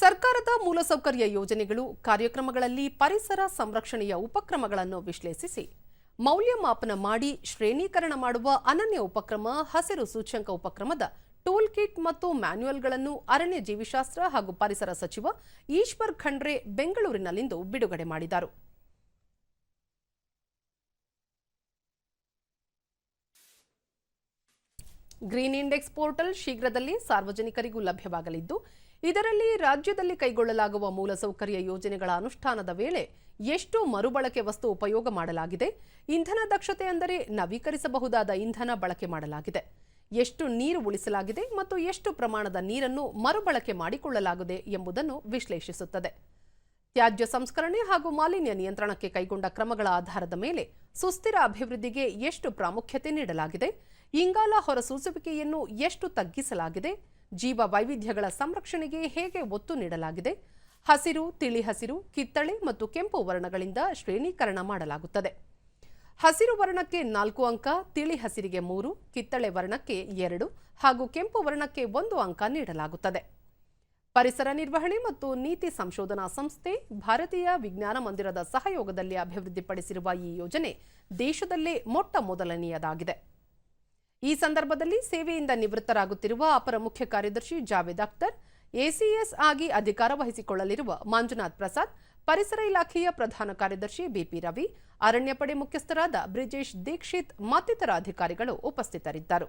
ಸರ್ಕಾರದ ಮೂಲಸೌಕರ್ಯ ಯೋಜನೆಗಳು ಕಾರ್ಯಕ್ರಮಗಳಲ್ಲಿ ಪರಿಸರ ಸಂರಕ್ಷಣೆಯ ಉಪಕ್ರಮಗಳನ್ನು ವಿಶ್ಲೇಷಿಸಿ, ಮೌಲ್ಯಮಾಪನ ಮಾಡಿ ಶ್ರೇಣೀಕರಣ ಮಾಡುವ ಅನನ್ಯ ಉಪಕ್ರಮ, ಹಸಿರು ಸೂಚ್ಯಂಕ ಉಪಕ್ರಮದ ಟೂಲ್ ಕಿಟ್ ಮತ್ತು ಮ್ಯಾನ್ಯುಯಲ್ಗಳನ್ನು ಅರಣ್ಯ ಜೀವಿಶಾಸ್ತ್ರ ಹಾಗೂ ಪರಿಸರ ಸಚಿವ ಈಶ್ವರ್ ಖಂಡ್ರೆ ಬೆಂಗಳೂರಿನಲ್ಲಿಂದು ಬಿಡುಗಡೆ ಮಾಡಿದರು. ಗ್ರೀನ್ ಇಂಡೆಕ್ಸ್ ಪೋರ್ಟಲ್ ಶೀಘ್ರದಲ್ಲಿ ಸಾರ್ವಜನಿಕರಿಗೂ ಲಭ್ಯವಾಗಲಿದ್ದು, ಇದರಲ್ಲಿ ರಾಜ್ಯದಲ್ಲಿ ಕೈಗೊಳ್ಳಲಾಗುವ ಮೂಲಸೌಕರ್ಯ ಯೋಜನೆಗಳ ಅನುಷ್ಠಾನದ ವೇಳೆ ಎಷ್ಟು ಮರುಬಳಕೆ ವಸ್ತು ಉಪಯೋಗ ಮಾಡಲಾಗಿದೆ. ಇಂಧನ ದಕ್ಷತೆ ಅಂದರೆ ನವೀಕರಿಸಬಹುದಾದ ಇಂಧನ ಬಳಕೆ ಮಾಡಲಾಗಿದೆ. ಎಷ್ಟು ನೀರು ಉಳಿಸಲಾಗಿದೆ ಮತ್ತು ಎಷ್ಟು ಪ್ರಮಾಣದ ನೀರನ್ನು ಮರುಬಳಕೆ ಮಾಡಿಕೊಳ್ಳಲಾಗಿದೆ ಎಂಬುದನ್ನು ವಿಶ್ಲೇಷಿಸುತ್ತದೆ. ತ್ಯಾಜ್ಯ ಸಂಸ್ಕರಣೆ ಹಾಗೂ ಮಾಲಿನ್ಯ ನಿಯಂತ್ರಣಕ್ಕೆ ಕೈಗೊಂಡ ಕ್ರಮಗಳ ಆಧಾರದ ಮೇಲೆ ಸುಸ್ಥಿರ ಅಭಿವೃದ್ಧಿಗೆ ಎಷ್ಟು ಪ್ರಾಮುಖ್ಯತೆ ನೀಡಲಾಗಿದೆ, ಇಂಗಾಲ ಹೊರಸೂಸುವಿಕೆಯನ್ನು ಎಷ್ಟು ತಗ್ಗಿಸಲಾಗಿದೆ, ಜೀವ ವೈವಿಧ್ಯಗಳ ಸಂರಕ್ಷಣೆಗೆ ಹೇಗೆ ಒತ್ತು ನೀಡಲಾಗಿದೆ, ಹಸಿರು, ತಿಳಿ ಹಸಿರು, ಕಿತ್ತಳೆ ಮತ್ತು ಕೆಂಪು ವರ್ಣಗಳಿಂದ ಶ್ರೇಣೀಕರಣ ಮಾಡಲಾಗುತ್ತದೆ. ಹಸಿರು ವರ್ಣಕ್ಕೆ ನಾಲ್ಕು ಅಂಕ, ತಿಳಿ ಹಸಿರಿಗೆ ಮೂರು, ಕಿತ್ತಳೆ ವರ್ಣಕ್ಕೆ ಎರಡು ಹಾಗೂ ಕೆಂಪು ವರ್ಣಕ್ಕೆ ಒಂದು ಅಂಕ ನೀಡಲಾಗುತ್ತದೆ. ಪರಿಸರ ನಿರ್ವಹಣೆ ಮತ್ತು ನೀತಿ ಸಂಶೋಧನಾ ಸಂಸ್ಥೆ ಭಾರತೀಯ ವಿಜ್ಞಾನ ಮಂದಿರದ ಸಹಯೋಗದಲ್ಲಿ ಅಭಿವೃದ್ಧಿಪಡಿಸಿರುವ ಈ ಯೋಜನೆ ದೇಶದಲ್ಲೇ ಮೊಟ್ಟ ಮೊದಲನೆಯದಾಗಿದೆ. ಈ ಸಂದರ್ಭದಲ್ಲಿ ಸೇವೆಯಿಂದ ನಿವೃತ್ತರಾಗುತ್ತಿರುವ ಅಪರ ಮುಖ್ಯ ಕಾರ್ಯದರ್ಶಿ ಜಾವೇದ್ ಅಖ್ತರ್, ಎಸಿಎಸ್ ಆಗಿ ಅಧಿಕಾರ ವಹಿಸಿಕೊಳ್ಳಲಿರುವ ಮಂಜುನಾಥ್ ಪ್ರಸಾದ್, ಪರಿಸರ ಇಲಾಖೆಯ ಪ್ರಧಾನ ಕಾರ್ಯದರ್ಶಿ ಬಿಪಿ ರವಿ, ಅರಣ್ಯ ಪಡೆ ಮುಖ್ಯಸ್ಥರಾದ ಬ್ರಿಜೇಶ್ ದೀಕ್ಷಿತ್ ಮತ್ತಿತರ ಅಧಿಕಾರಿಗಳು ಉಪಸ್ಥಿತರಿದ್ದರು.